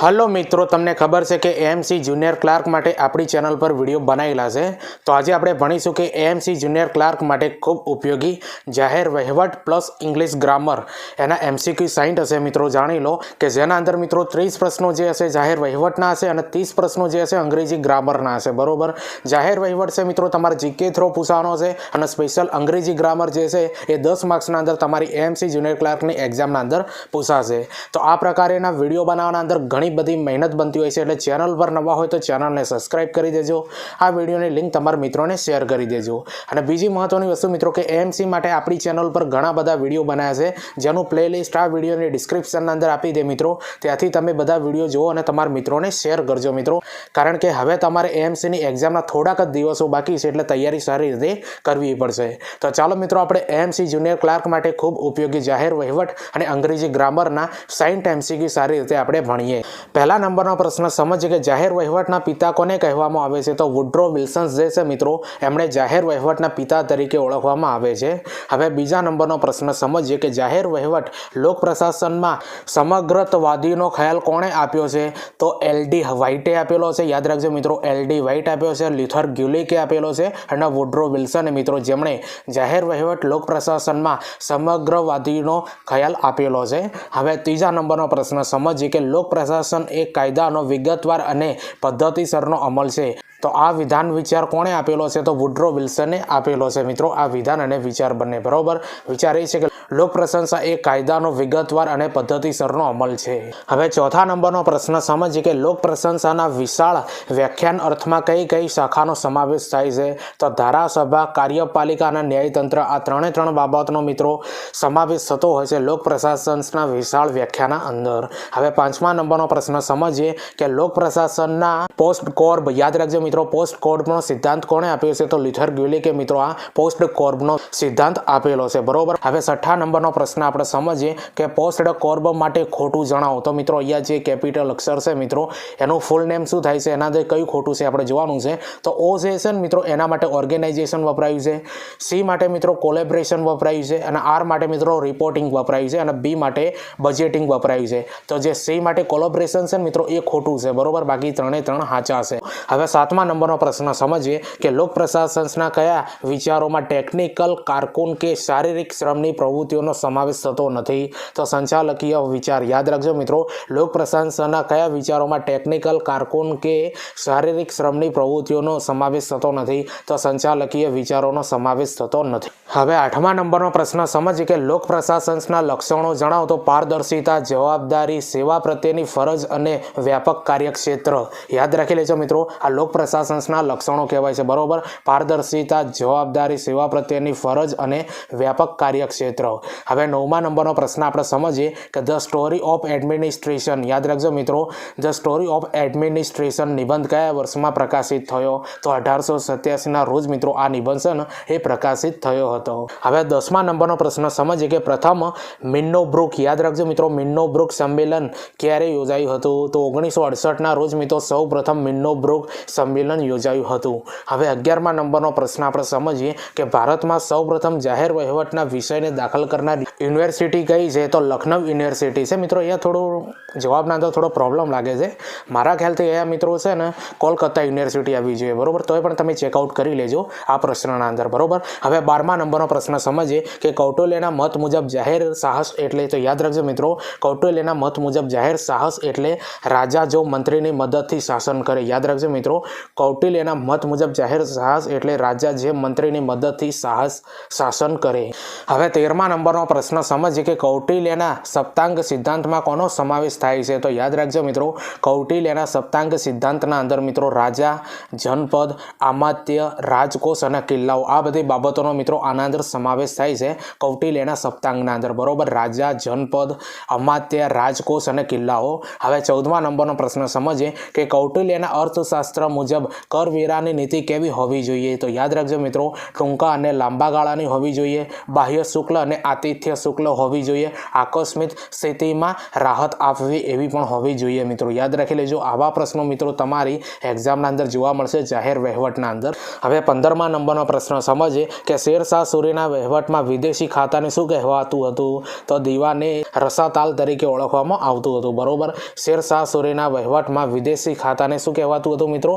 Hello મિત્રો, તમને ખબર છે કે એએમસી જુનિયર ક્લાર્ક માટે આપણી ચેનલ પર વીડિયો બનાવેલા છે. તો આજે આપણે ભણીશું કે એએમસી જુનિયર ક્લાર્ક માટે ખૂબ ઉપયોગી જાહેર વહીવટ પ્લસ ઇંગ્લિશ ગ્રામર. એના એમસીક્યુ સાઇન્ટ હશે મિત્રો, જાણી લો કે જેના અંદર મિત્રો ત્રીસ પ્રશ્નો જે હશે જાહેર વહીવટના હશે અને ત્રીસ પ્રશ્નો જે હશે અંગ્રેજી ગ્રામરના હશે, બરોબર? જાહેર વહીવટ છે મિત્રો, તમારે જીકે થ્રો પૂછવાનો છે અને સ્પેશિયલ અંગ્રેજી ગ્રામર જે છે એ દસ માર્ક્સના અંદર તમારી એએમસી જુનિયર ક્લાર્કની એક્ઝામના અંદર પૂછાશે. તો આ પ્રકારેના વીડિયો બનાવવાના અંદર ઘણી બધી મહેનત બનતી હોય છે એટલે ચેનલ પર નવા હોય તો ચેનલને સબસ્ક્રાઇબ કરી દેજો. આ વિડીયોની લિંક તમારા મિત્રોને શેર કરી દેજો. અને બીજી મહત્વની વસ્તુ મિત્રો કે એએમસી માટે આપણી ચેનલ પર ઘણા બધા વીડિયો બનાવ્યા છે. જેનું પ્લેલિસ્ટ આ વિડીયોની ડિસ્ક્રિપ્શનના અંદર આપી દે મિત્રો. ત્યાંથી તમે બધા વીડિયો જુઓ અને તમારા મિત્રોને શેર કરજો મિત્રો. કારણ કે હવે તમારે એએમસીની એક્ઝામના થોડાક જ દિવસો બાકી છે એટલે તૈયારી સારી રીતે કરવી પડશે. તો ચાલો મિત્રો આપણે એએમસી જુનિયર ક્લાર્ક માટે ખૂબ ઉપયોગી જાહેર વહીવટ અને અંગ્રેજી ગ્રામરના સાઇન્ટ એમસીક્યુ સારી રીતે આપણે ભણીએ. પહેલા નંબરનો પ્રશ્ન સમજીએ કે જાહેર વહીવટના પિતા કોને કહેવામાં આવે છે? તો વુડ્રો વિલ્સન્સ જે છે મિત્રો, એમણે જાહેર વહીવટના પિતા તરીકે ઓળખવામાં આવે છે. હવે બીજા નંબરનો પ્રશ્ન, સમજીએ કે જાહેર વહીવટ લોક પ્રશાસનમાં સમગ્રતવાદીનો ખ્યાલ કોણે આપ્યો છે? તો એલડી વ્હાઇટે આપેલો છે. યાદ રાખજો મિત્રો એલડી વ્હાઇટ આપ્યો છે લ્યુથર ગ્યુલિકે આપેલો છે અને વુડ્રો વિલ્સને મિત્રો, જેમણે જાહેર વહીવટ લોક પ્રશાસનમાં સમગ્રવાદીનો ખ્યાલ આપેલો છે. હવે ત્રીજા નંબરનો પ્રશ્ન, સમજીએ કે લોક પ્રશાસન એ કાયદાનો વિગતવાર અને પદ્ધતિસરનો અમલ છે. તો આ વિધાન વિચાર કોણે આપેલો છે? તો વુડ્રો વિલ્સને આપેલો છે. મિત્રો, આ વિધાન અને વિચાર બંને બરોબર? વિચાર એ છે કે લોક પ્રશંસા એ કાયદાનો વિગતવાર અને પદ્ધતિસરનો અમલ છે. હવે ચોથા નંબરનો પ્રશ્ન સમજીએ કે લોક પ્રશંસાના વિશાળ વ્યાખ્યાન અર્થમાં કઈ કઈ શાખાનો સમાવેશ થાય છે? તો ધારાસભા, કાર્યપાલિકા અને ન્યાયતંત્ર આ ત્રણે ત્રણ બાબતનો મિત્રો સમાવેશ થતો હોય છે લોક પ્રશાસનના વિશાળ વ્યાખ્યાના અંદર. હવે પાંચમા નંબરનો પ્રશ્ન સમજીએ કે લોક પ્રશાસનના પોસ્ટ કોર્બ, યાદ રાખજો મિત્રો, પોસ્ટ કોર્બનો સિદ્ધાંત કોણે આપ્યો છે? તો લિથર ગ્યુલિકે મિત્રો આ પોસ્ટ કોર્બનો સિદ્ધાંત આપેલો છે. બરોબર? હવે છઠ્ઠા નંબરનો પ્રશ્ન આપણે સમજીએ કે પોસ્ટ કોર્બ માટે ખોટું જણાવો. તો મિત્રો, અહીંયા જે કેપિટલ અક્ષર છે મિત્રો, એનું ફૂલ નેમ શું થાય છે? એના જે કયું ખોટું છે આપણે જોવાનું છે. તો ઓ જે છે ને મિત્રો, એના માટે ઓર્ગેનાઇઝેશન વપરાયું છે. સી માટે મિત્રો કોલેબરેશન વપરાયું છે. અને આર માટે મિત્રો રિપોર્ટિંગ વપરાયું છે. અને બી માટે બજેટિંગ વપરાયું છે. તો જે સી માટે કોલોબરેશન છે મિત્રો, એ ખોટું છે. બરોબર? બાકી ત્રણે ત્રણ સાચા છે. હવે સાતમા નંબરનો પ્રશ્ન સમજીએ કે લોક પ્રશાસનના કયા વિચારોમાં ટેકનિકલ કારકુન કે શારીરિક શ્રમની પ્રવૃત્તિઓનો સમાવેશ થતો નથી. તો સંચાલકીય વિચાર યાદ રાખજો મિત્રો. લોક પ્રશાસનના કયા વિચારોમાં ટેકનિકલ કારકુન કે શારીરિક શ્રમની પ્રવૃત્તિઓનો સમાવેશ થતો નથી? તો સંચાલકીય વિચારોનો સમાવેશ થતો નથી. હવે આઠમા નંબરનો પ્રશ્ન સમજીએ કે લોક પ્રશાસનના લક્ષણો જણાવો. તો પારદર્શિતા, જવાબદારી, સેવા પ્રત્યેની ફરજ અને વ્યાપક કાર્યક્ષેત્ર. યાદ રાખી લેજો મિત્રો, આ લોક પ્રશાસનના લક્ષણો કહેવાય છે. બરોબર? પારદર્શિતા, જવાબદારી, સેવા પ્રત્યેની ફરજ અને વ્યાપક કાર્યક્ષેત્ર. હવે નવમા નંબરનો પ્રશ્ન આપણે સમજીએ કે ધ સ્ટોરી ઓફ એડમિનિસ્ટ્રેશન. યાદ રાખજો મિત્રો, ધ સ્ટોરી ઓફ એડમિનિસ્ટ્રેશન નિબંધ કયા વર્ષમાં પ્રકાશિત થયો? તો અઢારસો સત્યાસીના રોજ મિત્રો આ નિબંધ છે એ પ્રકાશિત થયો હતો. હવે દસમા નંબરનો પ્રશ્ન સમજીએ કે પ્રથમ મિન્નો બ્રુક, યાદ રાખજો મિત્રો, મિન્નો બ્રુક સંમેલન ક્યારે યોજાયું હતું? તો ઓગણીસો અડસઠના રોજ મિત્રો સૌ પ્રથમ મિન્નો બ્રુક સંમેલન યોજાયું હતું. હવે અગિયારમા નંબરનો પ્રશ્ન આપણે સમજીએ કે ભારતમાં સૌ પ્રથમ જાહેર વહીવટના વિષયને દાખલ કરનાર યુનિવર્સિટી કઈ છે, તો લખનઉ યુનિવર્સિટી છે. મિત્રો, અહીંયા થોડું જવાબના અંદર થોડો પ્રોબ્લેમ લાગે છે. મારા ખ્યાલથી અહીંયા મિત્રો છે ને, કોલકાતા યુનિવર્સિટી આવી જોઈએ, બરોબર? તોય પણ તમે ચેકઆઉટ કરી લેજો આ પ્રશ્નના અંદર, બરાબર? હવે બારમા નંબરનો પ્રશ્ન સમજીએ કે કૌટલ્યના મત મુજબ જાહેર સાહસ એટલે, તો યાદ રાખજો મિત્રો, કૌટલ્યના મત મુજબ જાહેર સાહસ એટલે રાજા જો મંત્રીની મદદથી શાસન કરે. યાદ રાખજો મિત્રો, કૌટિલ્યના મત મુજબ જાહેર સાહસ એટલે રાજા જે મંત્રીની મદદથી સાહસ, શાસન કરે. હવે તેરમા નંબરનો પ્રશ્ન સમજીએ કે કૌટિલ્યના સપ્તાંગ સિદ્ધાંતમાં કોનો સમાવેશ થાય છે? તો યાદ રાખજો મિત્રો, કૌટિલ્યના સપ્તાંગ સિદ્ધાંતના અંદર મિત્રો રાજા, જનપદ, આમાત્ય, રાજકોષ અને કિલ્લાઓ, આ બધી બાબતોનો મિત્રો આના અંદર સમાવેશ થાય છે કૌટિલ્યના સપ્તાંગના અંદર. બરોબર? રાજા, જનપદ અમાત્ય રાજકોષ અને કિલ્લાઓ. હવે ચૌદમા નંબરનો પ્રશ્ન સમજીએ કે કૌટિલ્યના અર્થશાસ્ત્ર મુજબ કરવેરાની નીતિ કેવી હોવી જોઈએ? તો યાદ રાખજો મિત્રો, ટૂંકા અને લાંબા ગાળાની હોવી જોઈએ, બાહ્ય શુક્લ અને આતિથ્ય શુલ્ક હોવી જોઈએ. આકસ્મિક સ્થિતિમાં રાહત આપવી એવી પણ હોવી જોઈએ મિત્રો. યાદ રાખી લેજો, આવા પ્રશ્નો મિત્રો તમારી એક્ઝામના અંદર જોવા મળશે, જાહેર વહીવટના અંદર. હવે પંદરમા નંબરનો પ્રશ્ન, સમજીએ કે શેરશાહ સૂરીના વહીવટમાં વિદેશી ખાતાને શું કહેવાતું હતું? તો દીવાને રસાતાલ તરીકે ઓળખવામાં આવતું હતું. બરોબર? શેરશાહ સૂરીના વહીવટમાં વિદેશી ખાતાને શું કહેવાતું હતું મિત્રો?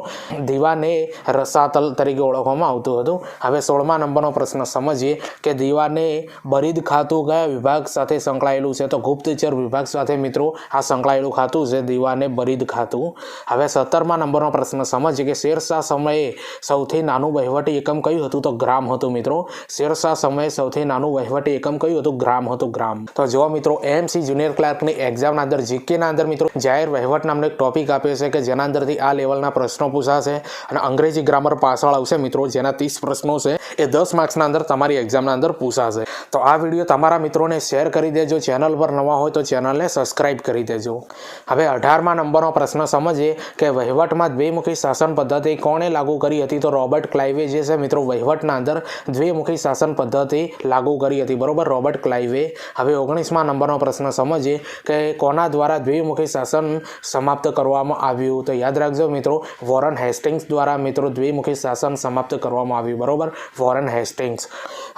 દીવાને રસાતલ તરીકે ઓળખવામાં આવતું હતું. હવે સોળમા નંબરનો પ્રશ્ન, સમજીએ કે દીવાને બરીદ ખાતું કયા વિભાગ સાથે સંકળાયેલું છે. તો ગુપ્તચર વિભાગ સાથે મિત્રો, આ સંકળાયેલું ખાતું છે દીવાને બરીદ ખાતું. હવે સત્તરમા નંબરનો પ્રશ્ન સમજીએ કે શેરશાહ સમયે સૌથી નાનું વહીવટી એકમ કયું હતું? તો ગ્રામ હતું મિત્રો. શેરશાહ સમયે સૌથી નાનું વહીવટી એકમ કયું હતું? ગ્રામ હતું ગ્રામ. તો જો મિત્રો એમસી જુનિયર ક્લાર્કની એક્ઝામના અંદર, જીકેના અંદર મિત્રો, જાહેર વહીવટ નામનો એક ટોપિક આપ્યો છે કે જેના અંદરથી આ લેવલના પ્રશ્નો પૂછાશે અને અંગ્રેજી ગ્રામર પાછળ આવશે મિત્રો, જેના ત્રીસ પ્રશ્નો છે એ દસ માર્ક્સના અંદર તમારી એક્ઝામના અંદર પૂછાશે. તો આ વીડિયો તમારા મિત્રોને શેર કરી દેજો. ચેનલ પર નવા હોય તો ચેનલને સબસ્ક્રાઇબ કરી દેજો. હવે અઢારમા નંબરનો પ્રશ્ન સમજીએ કે વહીવટમાં દ્વિમુખી શાસન પદ્ધતિ કોણે લાગુ કરી હતી? તો રોબર્ટ ક્લાઇવે જે છે મિત્રો, વહીવટના અંદર દ્વિમુખી શાસન પદ્ધતિ લાગુ કરી હતી. બરોબર, રોબર્ટ ક્લાઇવે. હવે ઓગણીસમા નંબરનો પ્રશ્ન સમજીએ કે કોના દ્વારા દ્વિમુખી શાસન સમાપ્ત કરવામાં આવ્યું? તો યાદ રાખજો મિત્રો, વોરન હેસ્ટિંગ્સ દ્વારા મિત્રો દ્વિમુખી શાસન સમાપ્ત કરવામાં આવ્યું. બરોબર, વોરન હેસ્ટિંગ્સ.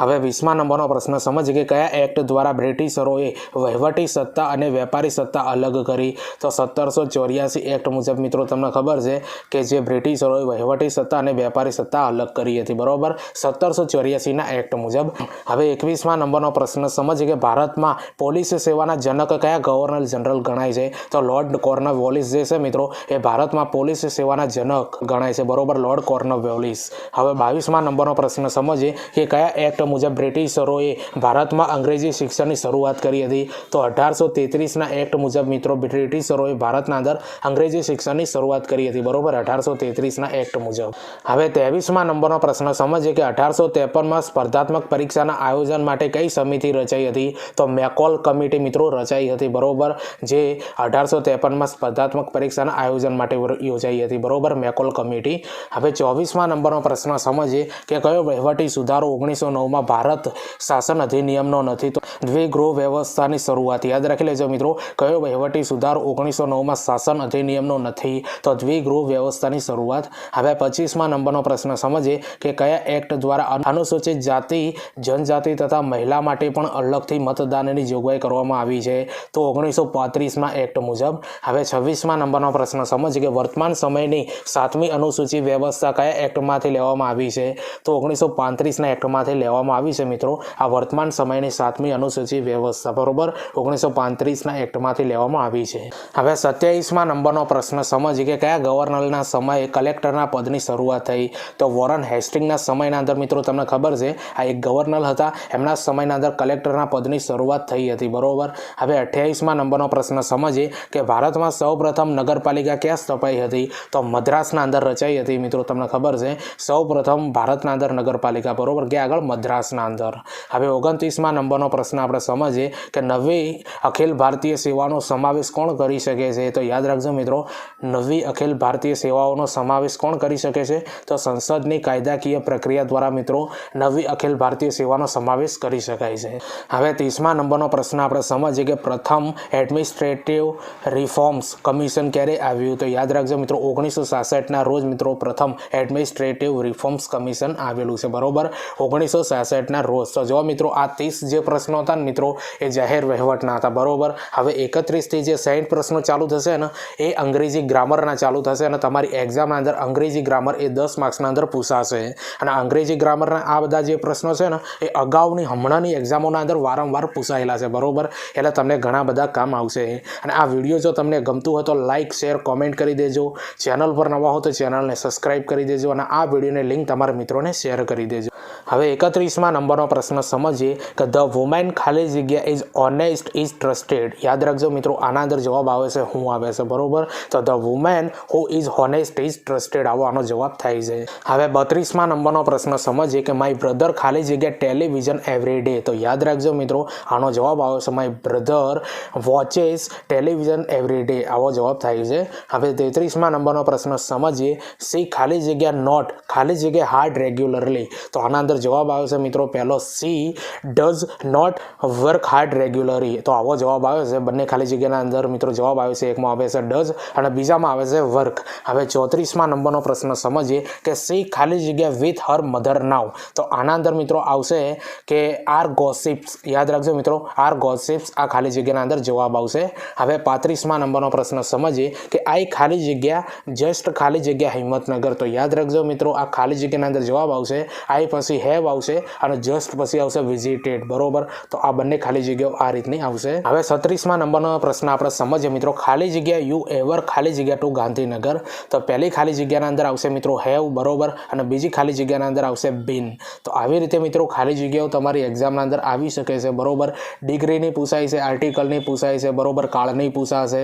હવે વીસમા નંબરનો પ્રશ્ન સમજીએ કે કયા એક્ટ દ્વારા બ્રિટિશરોએ વહીવટી સત્તા અને વેપારી સત્તા અલગ કરી. તો સત્તરસો ચોર્યાસી એક્ટ મુજબ મિત્રો તમને ખબર છે કે જે બ્રિટિશરોએ વહીવટી સત્તા અને વેપારી સત્તા અલગ કરી હતી. બરાબર? સત્તરસો ચોર્યાસીના એક્ટ મુજબ. હવે એકવીસમા નંબરનો પ્રશ્ન. સમજીએ કે ભારતમાં પોલીસ સેવાના જનક કયા ગવર્નર જનરલ ગણાય છે? તો લોર્ડ કોર્નર વોલિસ જે છે મિત્રો, એ ભારતમાં પોલીસ સેવાના જનક ગણાય છે. બરોબર? Lord Cornwallis. હવે બાવીસમા નંબરનો પ્રશ્ન. સમજીએ કે કયા એક્ટ મુજબ બ્રિટિશરોએ ભારતમાં અંગ્રેજી શિક્ષણની શરૂઆત કરી હતી. તો અઢારસો તેત્રીસના એક્ટ મુજબ મિત્રો બ્રિટિશરોએ ભારતના અંદર અંગ્રેજી શિક્ષણની શરૂઆત કરી હતી. બરોબર, અઢારસો તેત્રીસના એક્ટ મુજબ. હવે ત્રેવીસમાં નંબરનો પ્રશ્ન સમજીએ કે અઢારસો ત્રેપનમાં સ્પર્ધાત્મક પરીક્ષાના આયોજન માટે કઈ સમિતિ રચાઈ હતી? તો મેકોલ કમિટી મિત્રો રચાઈ હતી. બરોબર, જે અઢારસો ત્રેપનમાં સ્પર્ધાત્મક પરીક્ષાના આયોજન માટે યોજાઈ હતી. બરોબર, મેકોલ કમિટી. હવે ચોવીસમાં નંબરનો પ્રશ્ન સમજીએ કે કયો વહીવટી સુધારો ઓગણીસો નવમાં ભારત શાસન અધિનિયમનો નથી? તો દ્વિગૃહ વ્યવસ્થાની શરૂઆત. યાદ રાખી લેજો મિત્રો, કયો વહીવટી સુધાર ઓગણીસો નવમાં શાસન અધિનિયમનો નથી? તો દ્વિગૃહ વ્યવસ્થાની શરૂઆત. હવે પચીસમાં નંબરનો પ્રશ્ન. સમજીએ કે કયા એક્ટ દ્વારા અનુસૂચિત જાતિ, જનજાતિ તથા મહિલા માટે પણ અલગથી મતદાનની જોગવાઈ કરવામાં આવી છે? તો ઓગણીસો પાંત્રીસમાં એક્ટ મુજબ. હવે છવ્વીસમાં નંબરનો પ્રશ્ન. સમજીએ કે વર્તમાન સમયની સાતમી અનુસૂચિ વ્યવસ્થા કયા એક્ટમાંથી લેવામાં આવી છે? તો ઓગણીસો પાંત્રીસના એક્ટમાંથી લેવામાં આવી છે મિત્રો. આ વર્તમાન સમયની સાતમી અનુસૂચિ વ્યવસ્થા, બરોબર? ઓગણીસો પાંત્રીસના એક્ટમાંથી લેવામાં આવી છે. હવે સત્યાવીસમાં નંબરનો પ્રશ્ન, સમજીએ કે કયા ગવર્નરના સમયે કલેક્ટરના પદની શરૂઆત થઈ? તો વોરન હેસ્ટિંગના સમયના અંદર, મિત્રો, તમને ખબર છે, આ એક ગવર્નર હતા, એમના સમયના અંદર કલેક્ટરના પદની શરૂઆત થઈ હતી, બરોબર? હવે અઠ્યાવીસમાં નંબરનો પ્રશ્ન, સમજીએ કે ભારતમાં સૌપ્રથમ નગરપાલિકા ક્યાં સ્થપાઈ હતી? તો મદ્રાસના અંદર રચાઈ હતી, મિત્રો, તમને ખબર છે? સૌપ્રથમ ભારતના અંદર નગરપાલિકા, બરોબર? કે આગળ મદ્રાસના અંદર. હવે ઓગણત્રીસમાં નંબરનો પ્રશ્ન આપણે સમજીએ કે નવી અખિલ ભારતીય સેવાનો સમાવેશ કોણ કરી શકે છે? તો યાદ રાખજો મિત્રો, નવી અખિલ ભારતીય સેવાઓનો સમાવેશ કોણ કરી શકે છે? તો સંસદની કાયદાકીય પ્રક્રિયા દ્વારા મિત્રો, નવી અખિલ ભારતીય સેવાનો સમાવેશ કરી શકાય છે. હવે ત્રીસમા નંબરનો પ્રશ્ન આપણે સમજીએ કે પ્રથમ એડમિનિસ્ટ્રેટિવ રિફોર્મ્સ કમિશન ક્યારે આવ્યું? તો યાદ રાખજો મિત્રો, ઓગણીસો સાસઠના રોજ મિત્રો પ્રથમ એડમિનિસ્ટ્રેટિવ રિફોર્મ્સ કમિશન આવેલું છે. બરોબર? ઓગણીસો સાસઠના રોજ. તો જો મિત્રો, આ ત્રીસ જે પ્રશ્નો હતા ને મિત્રો, એ જાહેર વહીવટના હતા, બરોબર? હવે એકત્રીસથી જે સાઠ પ્રશ્નો ચાલુ થશે ને, એ અંગ્રેજી ગ્રામરના ચાલુ થશે અને તમારી એક્ઝામના અંદર અંગ્રેજી ગ્રામર એ દસ માર્ક્સના અંદર પૂછાશે. અને અંગ્રેજી ગ્રામરના આ બધા જે પ્રશ્નો છે ને, એ અગાઉની હમણાંની એક્ઝામોના અંદર વારંવાર પૂછાયેલા છે, બરોબર? એટલે તમને ઘણા બધા કામ આવશે. અને આ વીડિયો જો તમને ગમતું હોય તો લાઇક શેર, કોમેન્ટ કરી દેજો. ચેનલ પર નવા હો તો ચેનલને સબસ્ક્રાઇબ કરી દેજો અને આ વિડીયોની લિંક તમારા મિત્રોને શેર કરી દેજો. હવે એકત્રીસમાં નંબરનો પ્રશ્ન સમજીએ કે ધ વુમેન ખાલી જગ્યા ઇઝ ઓનેસ્ટ, ઇઝ ટ્રસ્ટેડ. યાદ રાખજો મિત્રો, આના અંદર જવાબ આવે છે, હું આવે છે, બરોબર? તો the woman who is honest is trusted, આવો આનો જવાબ થાય છે. હવે બત્રીસમાં નંબરનો પ્રશ્ન સમજીએ કે માય બ્રધર ખાલી જગ્યા ટેલિવિઝન એવરી ડે. તો યાદ રાખજો મિત્રો, આનો જવાબ આવે છે, my brother watches television every day. આવો જવાબ થાય છે. હવે તેત્રીસમાં નંબરનો પ્રશ્ન સમજીએ, સી ખાલી જગ્યા નોટ, ખાલી જગ્યા હાર્ડ રેગ્યુલરલી. તો આના અંદર અંદર જવાબ આવે છે મિત્રો પહેલો she does not work hard regularly તો આવો જવાબ આવે છે બંને ખાલી જગ્યાના અંદર મિત્રો જવાબ આવે છે એકમાં આવે છે ડઝ અને બીજામાં આવે છે વર્ક હવે ચોત્રીસમાં નંબરનો પ્રશ્ન સમજીએ કે સી ખાલી જગ્યા વિથ હર મધર નાવ તો આના અંદર મિત્રો આવશે કે આર ગોસિપ્સ યાદ રાખજો મિત્રો આર ગોસિપ્સ આ ખાલી જગ્યાના અંદર જવાબ આવશે. હવે પાંત્રીસમાં નંબરનો પ્રશ્ન સમજીએ કે આઈ ખાલી જગ્યા જસ્ટ ખાલી જગ્યા હિંમતનગર. તો યાદ રાખજો મિત્રો, આ ખાલી જગ્યાના અંદર જવાબ આવશે. આઈ પછી હેવ આવશે અને જસ્ટ પછી આવશે વિઝિટેડ બરોબર? તો આ બંને ખાલી જગ્યાઓ આ રીતની આવશે. હવે છત્રીસમાં નંબરનો પ્રશ્ન આપણે સમજીએ મિત્રો. ખાલી જગ્યા યુ એવર ખાલી જગ્યા ટુ ગાંધીનગર? તો પહેલી ખાલી જગ્યાના અંદર આવશે મિત્રો હેવ બરોબર? અને બીજી ખાલી જગ્યાના અંદર આવશે બિન તો આવી રીતે મિત્રો ખાલી જગ્યાઓ તમારી એક્ઝામના અંદર આવી શકે છે, બરોબર? ડિગ્રીની પૂછાય છે આર્ટિકલની પૂછાય છે, બરોબર? કાળની પૂછાશે.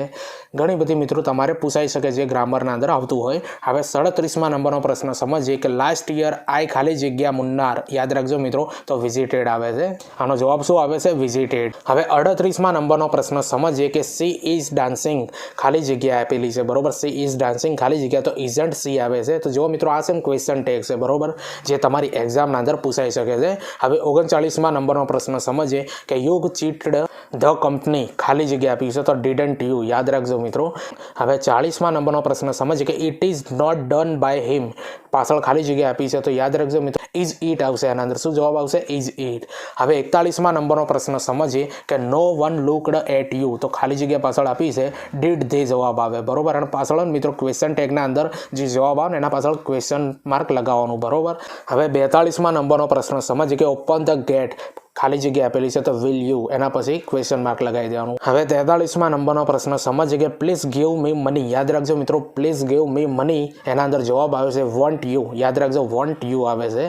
ઘણી બધી મિત્રો તમારે પૂછાઈ શકે જે ગ્રામરના અંદર આવતું હોય. હવે સડત્રીસમાં નંબરનો પ્રશ્ન સમજીએ કે લાસ્ટ યર આઈ ખાલી જગ્યા મુન્નાર યાદ રાખજો મિત્રો, તો વિઝિટેડ આવે છે. આનો જવાબ શું આવે છે? વિઝિટેડ હવે અડત્રીસમાં નંબરનો પ્રશ્ન સમજીએ કે સી ઇઝ ડાન્સિંગ ખાલી જગ્યા આપેલી છે. બરોબર? સી ઇઝ ડાન્સિંગ ખાલી જગ્યા, તો ઇઝન્ટ સી આવે છે? તો જો મિત્રો, આ છે ક્વેશ્ચન ટેગ છે. બરોબર? જે તમારી એક્ઝામના અંદર પૂછાઈ શકે છે. હવે ઓગણચાળીસમાં નંબરનો પ્રશ્ન સમજીએ કે યુગ ચીટડ ધ કંપની ખાલી જગ્યા આપી છે. તો ડીડન્ટ યુ યાદ રાખજો મિત્રો. હવે ચાળીસમાં નંબરનો પ્રશ્ન સમજીએ કે it is not done by him પાછળ ખાલી જગ્યા આપી છે. તો યાદ રાખજો મિત્રો. ઇઝ ઈટ આવશે એના અંદર શું જવાબ આવશે? ઇઝ ઈટ હવે એકતાળીસમાં નંબરનો પ્રશ્ન સમજીએ કે no one looked at you તો ખાલી જગ્યા પાછળ આપી છે ડીડ ધે જવાબ આવે? બરોબર? અને પાછળ મિત્રો ક્વેશ્ચન ટેગના અંદર જે જવાબ આવે એના પાછળ ક્વેશ્ચન માર્ક લગાવવાનું, બરોબર? હવે બેતાળીસમાં નંબરનો પ્રશ્ન સમજીએ કે ઓપન ધ ગેટ ખાલી જગ્યા આપેલી છે તો વિલ યુ એના પછી ક્વેશ્ચન માર્ક લગાવી દેવાનું. હવે તેતાળીસમાં નંબરનો પ્રશ્ન સમજીએ કે પ્લીઝ ગીવ મી મની યાદ રાખજો મિત્રો પ્લીઝ ગીવ મી મની એના અંદર જવાબ આવે છે વોન્ટ યુ યાદ રાખજો વોન્ટ યુ આવે છે.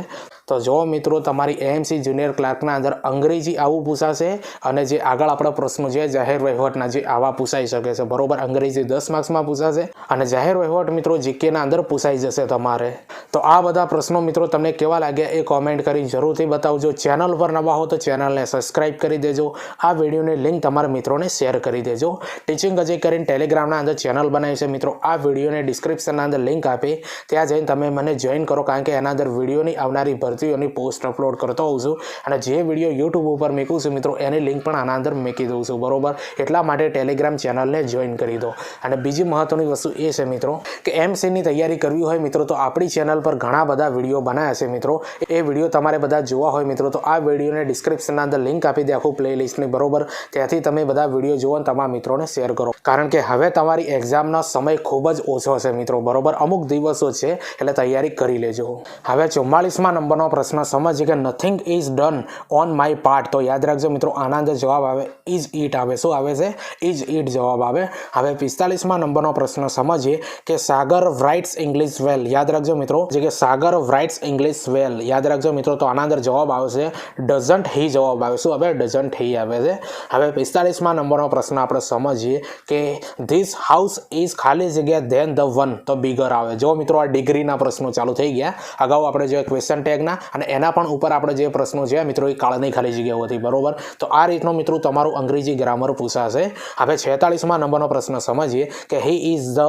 તો જો મિત્રો, તમારી એએમસી જુનિયર ક્લાર્કના અંદર અંગ્રેજી આવું પૂછાશે અને જે આગળ આપણા પ્રશ્નો છે જાહેર વહીવટના જે આવા પૂછાઈ શકે છે, બરોબર, અંગ્રેજી દસ માર્ક્સમાં પૂછાશે અને જાહેર વહીવટ મિત્રો જીકેના અંદર પૂછાઈ જશે તમારે. તો આ બધા પ્રશ્નો મિત્રો તમને કેવા લાગ્યા એ કોમેન્ટ કરી જરૂરથી બતાવજો. ચેનલ પર નવા હો તો ચેનલને સબસ્ક્રાઇબ કરી દેજો. આ વિડીયોની લિંક તમારા મિત્રોને શેર કરી દેજો. ટીચિંગ અજય કરીને ટેલિગ્રામના અંદર ચેનલ બનાવી છે મિત્રો. આ વિડીયોને ડિસ્ક્રિપ્શનના અંદર લિંક આપી. ત્યાં જઈને તમે મને જોઈન કરો, કારણ કે એના અંદર વિડીયોની આવનારી ભરતીઓની પોસ્ટ અપલોડ કરતો હોઉં છું. અને જે વીડિયો યુટ્યુબ ઉપર મૂકું છું મિત્રો, એની લિંક પણ આના અંદર મૂકી દઉં છું, બરોબર? એટલા માટે ટેલિગ્રામ ચેનલને જોઈન કરી દો. અને બીજી મહત્વની વસ્તુ એ છે મિત્રો, કે એમસીની તૈયારી કરવી હોય મિત્રો, તો આપણી ચેનલ પર ઘણા બધા વીડિયો બનાવ્યા છે મિત્રો. એ વીડિયો તમારે બધા જોવા હોય મિત્રો, તો આ વિડીયોને ડિસ્ક્રિપ્શનના અંદર લિંક આપી દે આખું પ્લેલિસ્ટની બરોબર? ત્યાંથી તમે બધા વીડિયો જુઓ અને તમારા મિત્રોને શેર કરો. કારણ કે હવે તમારી એક્ઝામનો સમય ખૂબ જ ઓછો છે મિત્રો, બરોબર? અમુક દિવસો છે, એટલે તૈયારી કરી લેજો. હવે ચુમ્માળીસમાં નંબરનો પ્રશ્ન સમજીએ કે nothing is done on my part તો યાદ રાખજો મિત્રો આના અંદર જવાબ આવે ઇઝ ઈટ આવે. શું આવે છે? ઇઝ ઈટ જવાબ આવે. હવે પિસ્તાલીસમાં નંબરનો પ્રશ્ન સમજીએ કે સાગર રાઇટ્સ ઇંગ્લિશ વેલ યાદ રાખજો મિત્રો, જે કે સાગર રાઇટ્સ ઇંગ્લિશ વેલ યાદ રાખજો મિત્રો, તો આના અંદર જવાબ આવશે. ડઝન્ટ હી જવાબ આવે. શું આવે? ડઝન્ટ હી આવે છે. હવે પિસ્તાલીસમાં નંબરનો પ્રશ્ન આપણે સમજીએ કે ધીસ હાઉસ ઇઝ ખાલી જગ્યા ધેન ધ વન તો બિગર આવે. જો મિત્રો, આ ડિગ્રીના પ્રશ્નો ચાલુ થઈ ગયા. અગાઉ આપણે જે ક્વેશ્ચન ટેગના અને એના પણ ઉપર આપણે જે પ્રશ્નો છે, મિત્રો, એ કાળની ખાલી જગ્યાઓ હતી, બરોબર? તો આ રીતનો, મિત્રો, તમારું અંગ્રેજી ગ્રામર પૂછાશે. હવે છેતાળીસમાં નંબરનો પ્રશ્ન સમજીએ કે હી ઇઝ ધ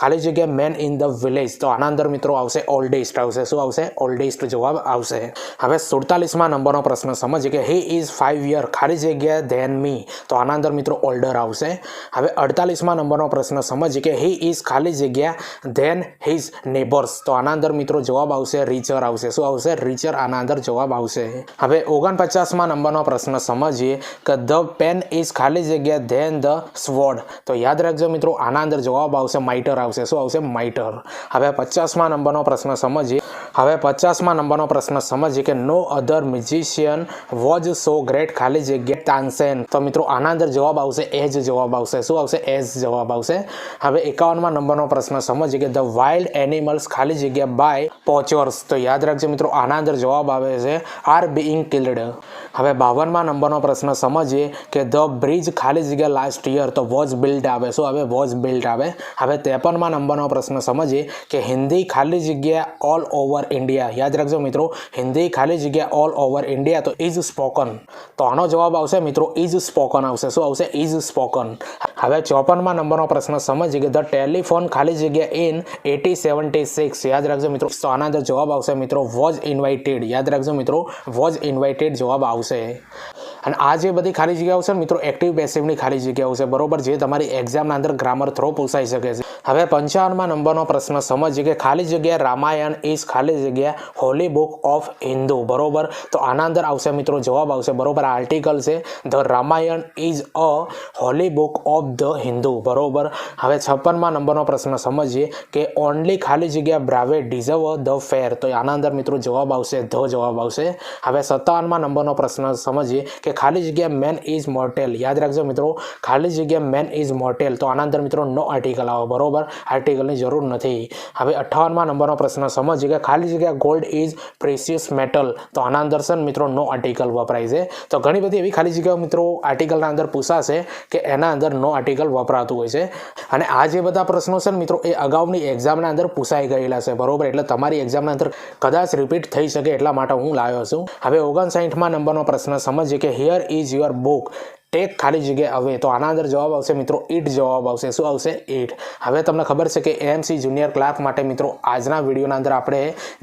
ખાલી જગ્યા મેન ઇન ધ વિલેજ તો આના અંદર, મિત્રો, આવશે ઓલ્ડેસ્ટ આવશે. શું આવશે? ઓલ્ડેસ્ટ જવાબ આવશે. હવે સુડતાલીસમાં નંબરનો પ્રશ્ન સમજીએ કે હી ઇઝ ફાઇવ યર ખાલી જગ્યા ધેન મી તો આના અંદર, મિત્રો ઓલ્ડર આવશે. હવે અડતાલીસમાં નંબરનો પ્રશ્ન સમજીએ કે હી ઇઝ ખાલી જગ્યા ધેન હિઝ નેબર્સ તો આના અંદર, મિત્રો, જવાબ આવશે રીચર આવશે. શું આવશે? રીચર આના અંદર જવાબ આવશે. હવે ઓગણપચાસમાં નંબરનો પ્રશ્ન સમજીએ કે ધ પેન ઇઝ ખાલી જગ્યા ધેન ધ સ્વોર્ડ. તો યાદ રાખજો મિત્રો આના અંદર જવાબ આવશે માઇટર આવશે. શું આવશે? માઇટર. હવે પચાસમાં નંબરનો પ્રશ્ન સમજીએ. હવે પચાસમાં નંબરનો પ્રશ્ન સમજીએ કે no other musician was so great ખાલી જગ્યા તાનસેન. તો મિત્રો આના અંદર જવાબ આવશે, એ જ જવાબ આવશે. શું આવશે? એઝ જવાબ આવશે. હવે એકાવનમાં નંબરનો પ્રશ્ન સમજીએ કે ધ વાઇલ્ડ એનિમલ્સ ખાલી જગ્યા બાય પોચર્સ. તો યાદ રાખજો મિત્રો આના અંદર જવાબ આવે છે આર બીઇંગ કિલ્ડ હવે બાવનમાં નંબરનો પ્રશ્ન સમજીએ કે ધ બ્રિજ ખાલી જગ્યા લાસ્ટ યર તો વોઝ બિલ્ડ આવે. શું હવે વોઝ બિલ્ડ આવે. હવે ત્રેપનમાં નંબરનો પ્રશ્ન સમજીએ કે હિન્દી ખાલી જગ્યા ઓલ ઓવર ઇન્ડિયા યાદ રાખજો મિત્રો હિન્દી ખાલી જગ્યા ઓલ ઓવર ઇન્ડિયા તો ઇઝ સ્પોકન તો આનો જવાબ આવશે મિત્રો ઇઝ સ્પોકન આવશે. શું આવશે? ઇઝ સ્પોકન હવે ચોપનમાં નંબરનો પ્રશ્ન સમજીએ કે ધ ટેલિફોન ખાલી જગ્યા ઇન એટી સેવન્ટી સિક્સ યાદ રાખજો મિત્રો, તો આના અંદર જવાબ આવશે મિત્રો વોઝ ઇન્વાઇટ ઇન્વાઇટેડ યાદ રાખજો મિત્રો વોઝ ઇન્વાઇટેડ જવાબ આવશે. અને આ જે બધી ખાલી જગ્યાઓ છે મિત્રો એક્ટિવ પેસિવની ખાલી જગ્યાઓ છે, બરોબર? જે તમારી એક્ઝામના અંદર ગ્રામર થ્રો પૂછાઈ શકે છે. હવે પંચાવનમાં નંબરનો પ્રશ્ન સમજીએ કે ખાલી જગ્યા રામાયણ ઇઝ ખાલી જગ્યા હોલી બુક ઓફ હિન્દુ બરોબર? તો આના અંદર આવશે મિત્રો, જવાબ આવશે, બરોબર? આ આર્ટિકલ છે the Ramayana is a holy book of the Hindu બરોબર? હવે છપ્પનમાં નંબરનો પ્રશ્ન સમજીએ કે ઓનલી ખાલી જગ્યા બ્રાવે ડિઝર્વ ધ ફેર તો આના અંદર મિત્રો જવાબ આવશે, ધ જવાબ આવશે. હવે સત્તાવનમાં નંબરનો પ્રશ્ન સમજીએ કે ખાલી જગ્યા મેન ઇઝ મોર્ટેલ યાદ રાખજો મિત્રો, ખાલી જગ્યા મેન ઇઝ મોર્ટેલ તો આના અંદર મિત્રો નો આર્ટિકલ આવો, બરોબર? આર્ટિકલની જરૂર નથી. હવે અઠ્ઠાવનમાં નંબરનો પ્રશ્ન સમજીએ કે ખાલી જગ્યા ગોલ્ડ ઇઝ પ્રેસિયસ મેટલ તો આના અંદર છે મિત્રો નો આર્ટિકલ વપરાય છે. તો ઘણી બધી એવી ખાલી જગ્યાઓ મિત્રો આર્ટિકલના અંદર પૂછાશે કે એના અંદર નો આર્ટિકલ વપરાતું હોય છે. અને આ જે બધા પ્રશ્નો છે મિત્રો, એ અગાઉની એક્ઝામના અંદર પૂછાઈ ગયેલા છે, બરોબર? એટલે તમારી એક્ઝામના અંદર કદાચ રિપીટ થઈ શકે એટલા માટે હું લાવ્યો છું. હવે ઓગણસાઠમાં નંબરનો પ્રશ્ન સમજીએ કે here is your book take ખાલી જગ્યા હવે તો આના અંદર જવાબ આવશે મિત્રો ઈટ, જવાબ આવશે. શું આવશે? ઈટ. હવે તમને ખબર છે કે એએમસી જુનિયર ક્લાર્ક માટે મિત્રો આજના વિડીયોના અંદર આપણે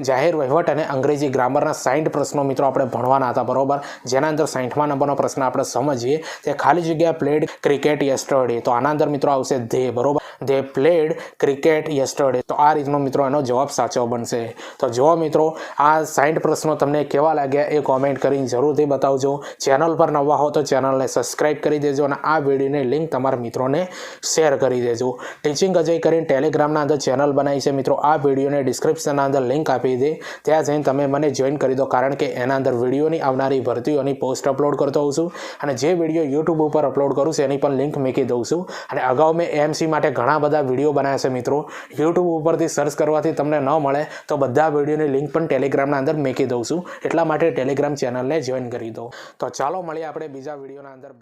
જાહેર વહીવટ અને અંગ્રેજી ગ્રામરના સાઠ પ્રશ્નો મિત્રો આપણે ભણવાના હતા, બરોબર? જેના અંદર સાઠમા નંબરનો પ્રશ્ન આપણે સમજીએ. તે ખાલી જગ્યા પ્લેડ ક્રિકેટ યસ્ટરડે તો આના અંદર મિત્રો આવશે ધે, બરોબર? ધે પ્લેડ ક્રિકેટ યસ્ટરડે તો આ રીતનો મિત્રો એનો જવાબ સાચો બનશે. તો જો મિત્રો, આ સાઠ પ્રશ્નો તમને કેવા લાગ્યા એ કોમેન્ટ કરીને જરૂરથી બતાવજો. ચેનલ પર નવા હો તો ચેનલને સબસ્ક્રાઇબ કરી દેજો અને આ વિડીયોની લિંક તમારા મિત્રોને શેર કરી દેજો. ટીચિંગ અજય કરીને ટેલિગ્રામના અંદર ચેનલ બનાવી છે. મિત્રો, આ વિડીયોને ડિસ્ક્રિપ્શનના અંદર લિંક આપી દે. ત્યાં જઈને તમે મને જોઈન કરી દો, કારણ કે એના અંદર વિડીયોની આવનારી ભરતીઓની પોસ્ટ અપલોડ કરતો હોઉં છું. અને જે વીડિયો યુટ્યુબ ઉપર અપલોડ કરું છું, એની પણ લિંક મૂકી દઉં છું. અને અગાઉ મેં એમસી માટે ઘણા બધા વીડિયો બનાવ્યા છે, મિત્રો. યુટ્યુબ ઉપરથી સર્ચ કરવાથી તમને ન મળે, તો બધા વિડીયોની લિંક પણ ટેલિગ્રામના અંદર મૂકી દઉં છું. એટલા માટે ટેલિગ્રામ ચેનલને જોઈન કરી દો. તો ચાલો મળીએ આપણે બીજા વિડીયોના અંદર.